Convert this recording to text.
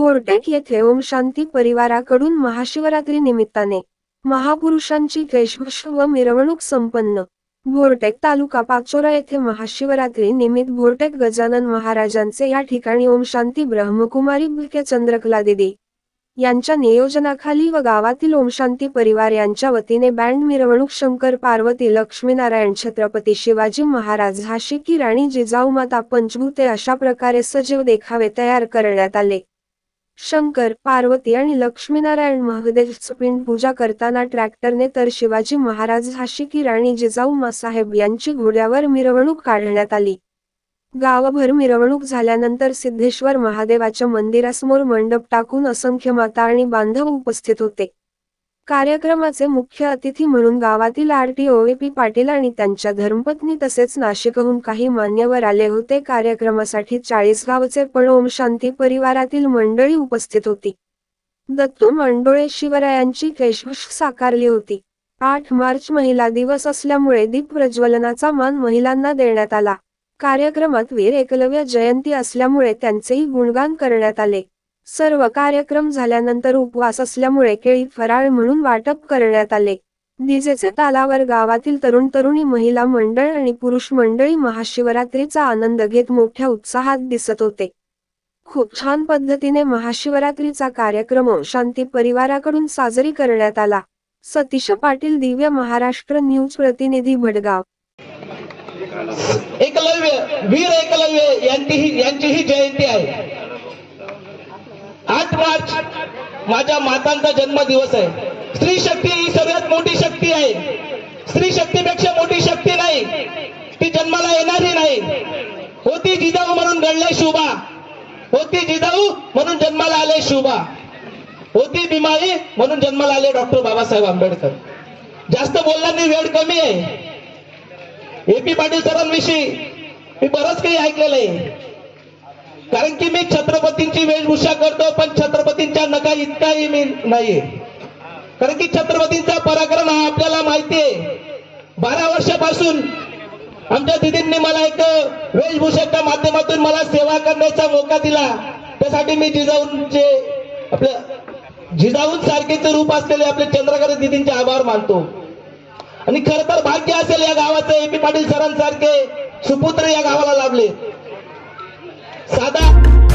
भोरटेक येथे ओम शांती परिवाराकडून महाशिवरात्री निमित्ताने महापुरुषांची वेशभूष व मिरवणूक संपन्न. भोरटेक तालुका पाचोरा येथे महाशिवरात्री निमित्त भोरटेक गजानन महाराजांचे या ठिकाणी ओम शांती ब्रह्मकुमारी भिके चंद्रकला दिदी यांच्या नियोजनाखाली व गावातील ओमशांती परिवार यांच्या वतीने बँड मिरवणूक शंकर पार्वती लक्ष्मीनारायण छत्रपती शिवाजी महाराज झाशी की राणी जिजाऊमाता पंचभूते अशा प्रकारे सजीव देखावे तयार करण्यात आले. शंकर पार्वती आणि लक्ष्मीनारायण महादेवचं पिंड पूजा करताना ट्रॅक्टरने तर शिवाजी महाराज झाशी की राणी जिजाऊ मासाहेब यांची घोड्यावर मिरवणूक काढण्यात आली. गावभर मिरवणूक झाल्यानंतर सिद्धेश्वर महादेवाच्या मंदिरासमोर मंडप टाकून असंख्य माता आणि बांधव उपस्थित होते. कार्यक्रमाचे मुख्य अतिथी म्हणून गावातील आरटीओ पी पाटील आणि त्यांच्या धर्मपत्नी तसेच नाशिकहून काही मान्यवर आले होते. कार्यक्रमासाठी चाळीस गावचे पण ओम शांती परिवारातील मंडळी उपस्थित होती. दत्तू मंडोळे शिवरायांची वेशभूष साकारली होती. आठ मार्च महिला दिवस असल्यामुळे दीप प्रज्वलनाचा मान महिलांना देण्यात आला. कार्यक्रमात वीर एकलव्य जयंती असल्यामुळे त्यांचेही गुणगान करण्यात आले. सर्व कार्यक्रम झाल्यानंतर उपवास असल्यामुळे केळी फराळ म्हणून वाटप करण्यात आले. दिजेचे तालावर गावातील तरुण तरुणी महिला मंडळ आणि पुरुष मंडळी महाशिवरात्रीचा आनंद घेत मोठ्या उत्साहात दिसत होते. खूप छान पद्धतीने महाशिवरात्रीचा कार्यक्रम शांती परिवाराकडून साजरी करण्यात आला. सतीश पाटील दिव्य महाराष्ट्र न्यूज प्रतिनिधी भडगाव. एकलव्य वीर एकलव्य यांची ही जयंती आहे. आठ मार्च माझ्या मातांचा जन्मदिवस आहे. स्त्री शक्ती ही सगळ्यात मोठी शक्ती आहे. स्त्री शक्तीपेक्षा मोठी शक्ती नाही. ती जन्माला येणारही नाही. होती जिजाऊ म्हणून घडले शुभा. होती जिजाऊ म्हणून जन्माला आले शुभा. होती बिमारी म्हणून जन्माला आले डॉक्टर बाबासाहेब आंबेडकर. जास्त बोलण्यानी वेळ कमी आहे. ए पी पाटील सरांविषयी मी बरंच काही ऐकलेलं आहे. कारण की मी छत्रपतींची वेशभूषा करतो पण छत्रपतींच्या नका इतकाही मी नाहीये. कारण की छत्रपतींचा पराक्रम हा आपल्याला माहिती आहे बारा वर्षापासून आमच्या दिदींनी मला एक वेशभूषेच्या माध्यमातून मला सेवा करण्याचा मोका दिला. त्यासाठी मी जिजाऊंचे आपल्या जिजाऊन सारखेच रूप असलेले आपले चंद्रकर दिदींचे आभार मानतो. आणि खर तर भाग्य असेल या गावाचं पी पाटील सरांसारखे सुपुत्र या गावाला लाभले. 啥刀